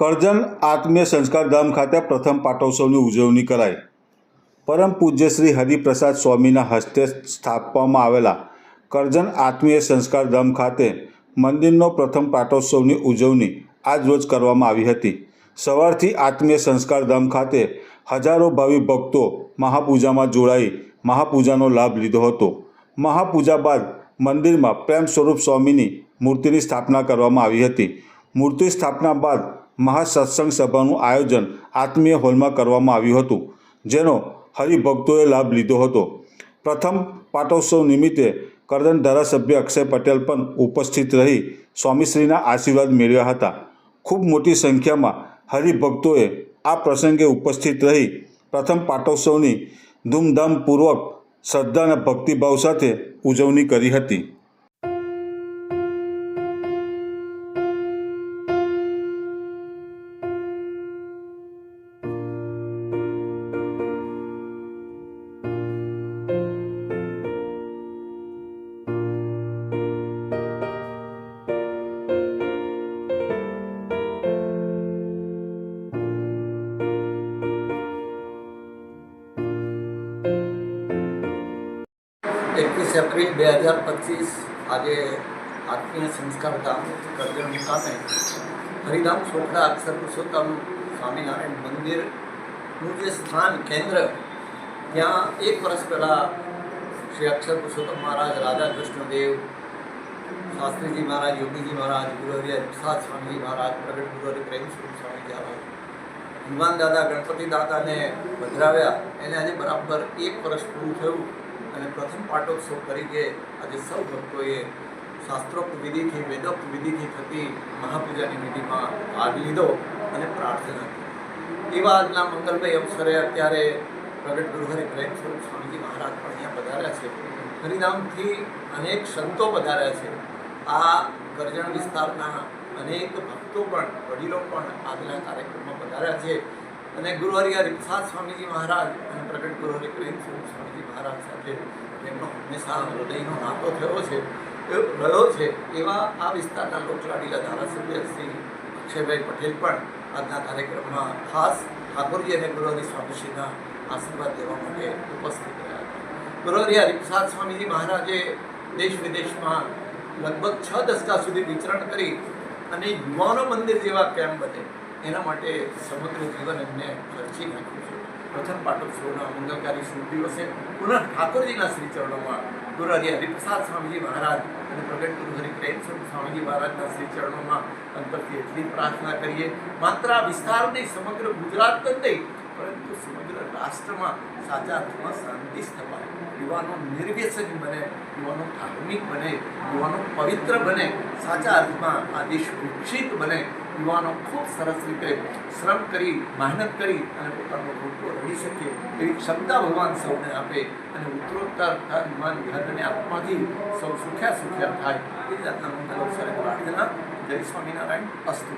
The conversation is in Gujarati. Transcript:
કરજણ આત્મીય સંસ્કાર ધામ ખાતે પ્રથમ પાટોત્સવની ઉજવણી કરાઈ. પરમ પૂજ્ય શ્રી હરિપ્રસાદ સ્વામીના હસ્તે સ્થાપવામાં આવેલા કરજણ આત્મીય સંસ્કાર ધામ ખાતે મંદિરનો પ્રથમ પાટોત્સવની ઉજવણી આજ રોજ કરવામાં આવી હતી. સવારથી આત્મીય સંસ્કાર ધામ ખાતે હજારો ભાવિ ભક્તો મહાપૂજામાં જોડાઈ મહાપૂજાનો લાભ લીધો હતો. મહાપૂજા બાદ મંદિરમાં પ્રેમ સ્વરૂપ સ્વામીની મૂર્તિની સ્થાપના કરવામાં આવી હતી. મૂર્તિ સ્થાપના બાદ મહાસત્સંગ સભાનું આયોજન આત્મીય હોલમાં કરવામાં આવ્યું હતું, જેનો હરિભક્તોએ લાભ લીધો હતો. પ્રથમ પાટોત્સવ નિમિત્તે કરદન ધારાસભ્ય અક્ષય પટેલ પણ ઉપસ્થિત રહી સ્વામીશ્રીના આશીર્વાદ મેળવ્યા હતા. ખૂબ મોટી સંખ્યામાં હરિભક્તોએ આ પ્રસંગે ઉપસ્થિત રહી પ્રથમ પાટોત્સવની ધૂમધામપૂર્વક શ્રદ્ધા અને ભક્તિભાવ સાથે ઉજવણી કરી હતી. એકવીસ એપ્રિલ બે હજાર પચીસ આજે આત્મીય સંસ્કાર ધામ કરજણ મુકામે હરિધામ ચોપડા અક્ષર પુરુષોત્તમ સ્વામિનારાયણ મંદિરનું જે સ્થાન કેન્દ્ર ત્યાં એક વર્ષ પહેલાં શ્રી અક્ષર પુરુષોત્તમ મહારાજ રાધા કૃષ્ણદેવ શાસ્ત્રીજી મહારાજ યોગીજી મહારાજ ગુરુહરિયા પ્રસાદ સ્વામીજી મહારાજ પ્રગટ ગુરુહરિ પ્રેમ સ્વરૂપ સ્વામીજી મહારાજ હનુમાન દાદા ગણપતિ દાદાને પધરાવ્યા. એને આજે બરાબર એક વર્ષ પૂરું થયું અને પ્રથમ પાટોત્સવ તરીકે આજે સૌ ભક્તોએ શાસ્ત્રોક્ત વિધિથી, વેદોક્ત વિધિથી થતી મહાપૂજાની વિધિમાં ભાગ લીધો અને પ્રાર્થના એવા આજના મંગલભાઈ અવસરે અત્યારે પ્રગટ ગુરુહરિ પ્રેમ સ્વરૂપ સ્વામીજી મહારાજ પણ અહીંયા પધાર્યા છે. હરિનામથી અનેક સંતો પધાર્યા છે. આ કરજણ વિસ્તારના અનેક ભક્તો પણ, વડીલો પણ આજના કાર્યક્રમમાં પધાર્યા છે. અને ગુરુહરિયા રીપસાદ સ્વામીજી મહારાજ અને પ્રગટ ગુરુહરિ પ્રેમ સ્વામીજી મહારાજ સાથે તેમનો હંમેશા હૃદયનો નાતો થયો છે રહ્યો છે. એવા આ વિસ્તારના લોકલાડીલા ધારાસભ્ય શ્રી અક્ષયભાઈ પટેલ પણ આજના કાર્યક્રમમાં ખાસ ઠાકોરજી અને ગુરુહરિ સ્વામીજીના આશીર્વાદ લેવા માટે ઉપસ્થિત રહ્યા હતા. ગુરુહરિયા રીપસાદ સ્વામીજી મહારાજે દેશ વિદેશમાં લગભગ છ દશકા સુધી વિચરણ કરી અને યુવાનો મંદિર જેવા કેમ્પ બને. એના માટે સમગ્ર જીવન એમને ખર્ચી નાખ્યું છે. પ્રથમ પાટોત્સવના મંગલકારી શુભ દિવસે પુનઃ ઠાકોરજીના શ્રી ચરણોમાં ગુરુ હરિ હરિપ્રસાદ સ્વામીજી મહારાજ અને પ્રગટ ગુરુ હરિ પ્રેમ સ્વામીજી મહારાજના શ્રી ચરણોમાં અંતરથી એટલી પ્રાર્થના કરીએ. માત્ર આ વિસ્તાર નહીં સમગ્ર ગુજરાત જ નહીં પરંતુ સમગ્ર રાષ્ટ્રમાં સાચા અર્થમાં શાંતિ સ્થપાય. યુવાનો નિર્વ્યસન બને, યુવાનો ધાર્મિક બને, યુવાનો પવિત્ર બને, સાચા અર્થમાં આ દેશ વિકસિત બને. યુવાનો ખૂબ સરસ રીતે શ્રમ કરી, મહેનત કરી અને પોતાનો રોટલો રહી શકે એવી ક્ષમતા ભગવાન સૌને આપે અને ઉત્તરોત્તર ધન મન ધનને આપવાથી સૌ સુખ્યા સુખ્યા થાય. એ જાતના મંગલ અવસરે પ્રાર્થના. જય સ્વામિનારાયણ. અસ્તુ.